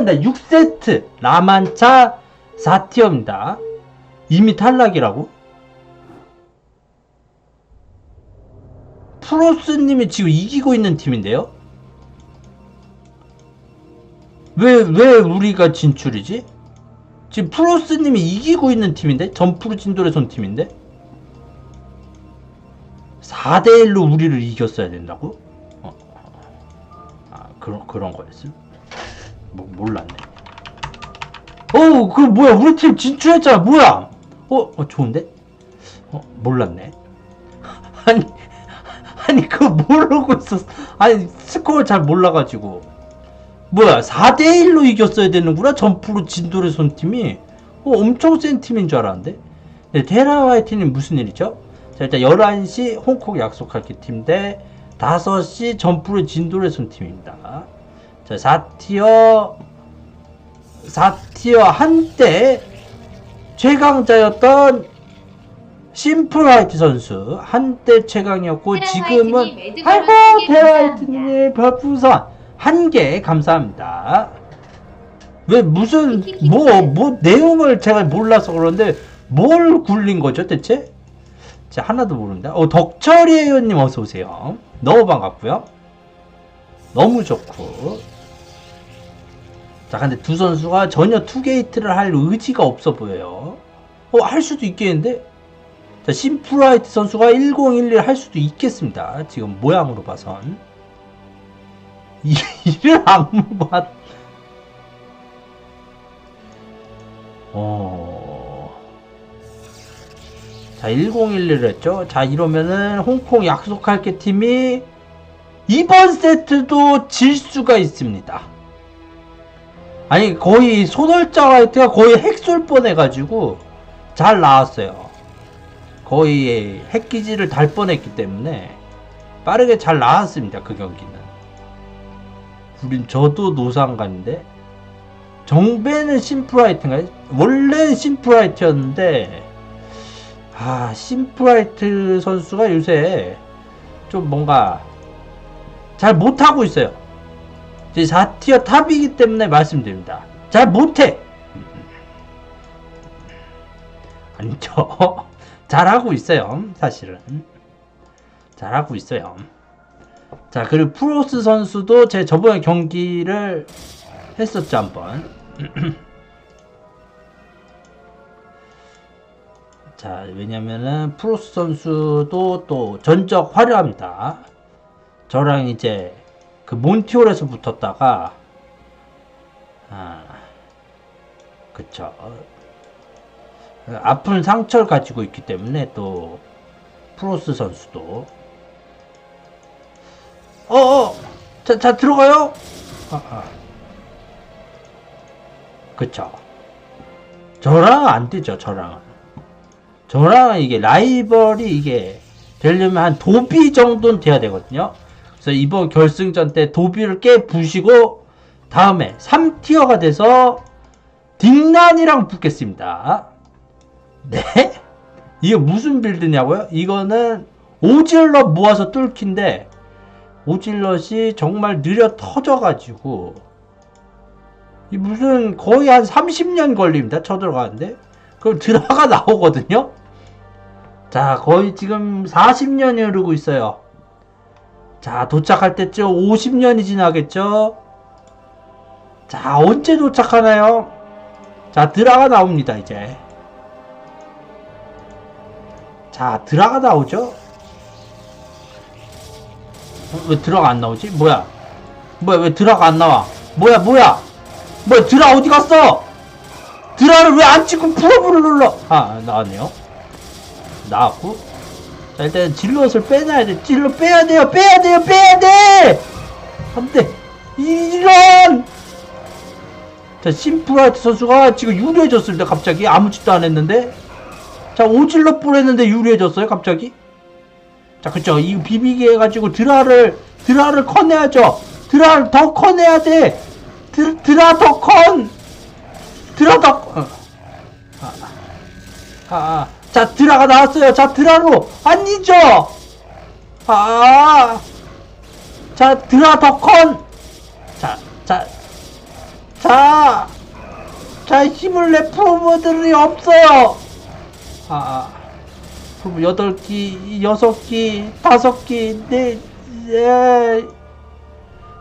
탈락입니다. 6세트 라만차 4티어입니다. 이미 탈락이라고? 프로스님이 지금 이기고 있는 팀인데요? 왜, 왜 우리가 진출이지? 지금 프로스님이 이기고 있는 팀인데? 점프로 진돌의 손 팀인데? 4대1로 우리를 이겼어야 된다고? 어, 아, 그런, 그런 거였어? 뭐, 몰랐네. 어우, 그 뭐야, 우리 팀 진출했잖아, 뭐야! 어, 어, 좋은데? 어, 몰랐네. 아니, 아니, 그거 모르고 있었어. 아니, 스코어 잘 몰라가지고. 뭐야, 4대1로 이겼어야 되는구나, 점프로 진돌의 손팀이. 어, 엄청 센 팀인 줄 알았는데? 네, 테라 화이트는 무슨 일이죠? 자, 일단 11시 홍콩 약속할게 팀 대 5시 점프로 진돌의 손팀입니다. 자, 4티어, 4티어 한때 최강자였던 심플 화이트 선수. 한때 최강이었고, 지금은, 아이고, 세개 테라 감사합니다. 화이트님 별풍선 한 개 감사합니다. 왜 무슨, 뭐, 뭐, 내용을 제가 몰라서 그런데, 뭘 굴린 거죠, 대체? 자, 하나도 모릅니다. 어, 덕철이 회원님 어서오세요. 너무 반갑고요 너무 좋고. 자, 근데 두 선수가 전혀 투게이트를 할 의지가 없어 보여요. 어, 할 수도 있겠는데? 자, 심프라이트 선수가 1011 할 수도 있겠습니다. 지금 모양으로 봐선. 이- 이를 악무만. 어. 자, 1011을 했죠. 자, 이러면은 홍콩 약속할게 팀이 이번 세트도 질 수가 있습니다. 아니, 거의 소설자 화이트가 거의 핵쏠 뻔해가지고 잘 나왔어요. 거의 핵기지를 달 뻔했기 때문에 빠르게 잘 나왔습니다. 그 경기는. 우린 저도 노상관인데 정배는 심프라이트인가요? 원래는 심프라이트였는데 아 심프라이트 선수가 요새 좀 뭔가 잘 못하고 있어요. 이제 4티어 탑이기 때문에 말씀드립니다. 잘 못해. 아니죠. 잘하고 있어요. 사실은. 잘하고 있어요. 자, 그리고 프로스 선수도 제 저번에 경기를 했었죠, 한번. 자, 왜냐면은 프로스 선수도 또 전적 화려합니다. 저랑 이제 그 몬티올에서 붙었다가 아, 그쵸. 아픈 상처를 가지고 있기 때문에 또 프로스 선수도. 어어 자, 자 들어가요? 아, 아. 그쵸. 저랑 안 되죠 저랑은. 저랑은 이게 라이벌이 이게 되려면 한 도비 정도는 돼야 되거든요 그래서 이번 결승전 때 도비를 깨 부시고 다음에 3티어가 돼서 딩난이랑 붙겠습니다 네? 이게 무슨 빌드냐고요? 이거는 오질럿 모아서 뚫기인데 오질럿이 정말 느려 터져가지고 이 무슨 거의 한 30년 걸립니다. 쳐들어가는데 그럼 드라가 나오거든요. 자 거의 지금 40년이 흐르고 있어요. 자 도착할 때쯤 50년이 지나겠죠. 자 언제 도착하나요? 자 드라가 나옵니다 이제. 자, 드라가 나오죠? 어, 왜 드라가 안 나오지? 뭐야? 뭐야, 왜 드라가 안 나와? 뭐야, 뭐야? 뭐야, 드라 어디 갔어? 드라를 왜 안 찍고 풀업을 눌러? 아, 나왔네요. 나왔고. 자, 일단 질럿을 빼놔야 돼. 질럿 빼야 돼요, 빼야 돼요, 빼야 돼! 안 돼. 이런! 자, 심프라이트 선수가 지금 유리해졌습니다, 갑자기. 아무 짓도 안 했는데. 자, 오질러 뿌렸는데 유리해졌어요, 갑자기? 자, 그쵸. 이거 비비게 해가지고 드라를, 드라를 커내야죠. 드라를 더 커내야 돼. 드, 드라 더 컨! 드라 더, 커- 어. 아, 아, 아. 자, 드라가 나왔어요. 자, 드라로. 아니죠! 아, 자, 드라 더 컨! 자, 자, 자, 자, 힘을 내 프로모들이 없어요. 아, 아. 프로모 여덟 기, 여섯 기, 다섯 기, 네, 네.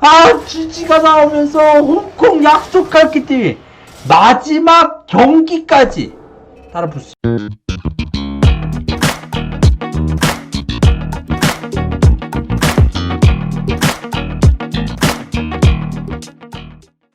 아, 지지가 나오면서 홍콩 약속했기 때문에 마지막 경기까지 따라 볼수